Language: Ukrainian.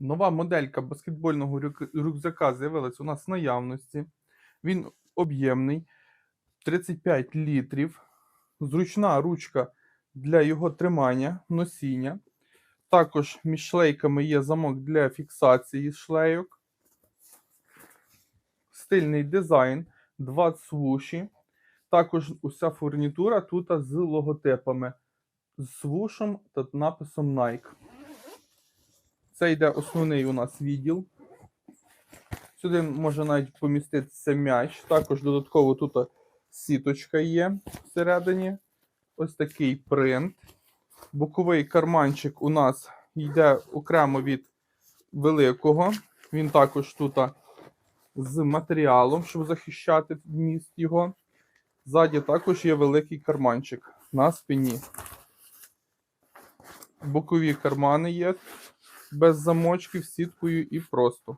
Нова моделька баскетбольного рюкзака з'явилась у нас в наявності. Він об'ємний, 35 літрів, зручна ручка для його тримання, носіння. Також між шлейками є замок для фіксації шлейок. Стильний дизайн, два свуші. Також уся фурнітура тут з логотипами, з свушем та написом Nike. Це йде основний у нас відділ. Сюди може навіть поміститися м'яч. Також додатково тут сіточка є всередині. Ось такий принт. Боковий карманчик у нас йде окремо від великого. Він також тут з матеріалом, щоб захищати вміст його. Ззаді також є великий карманчик на спині. Бокові кармани є без замочків, в сіткою і просто.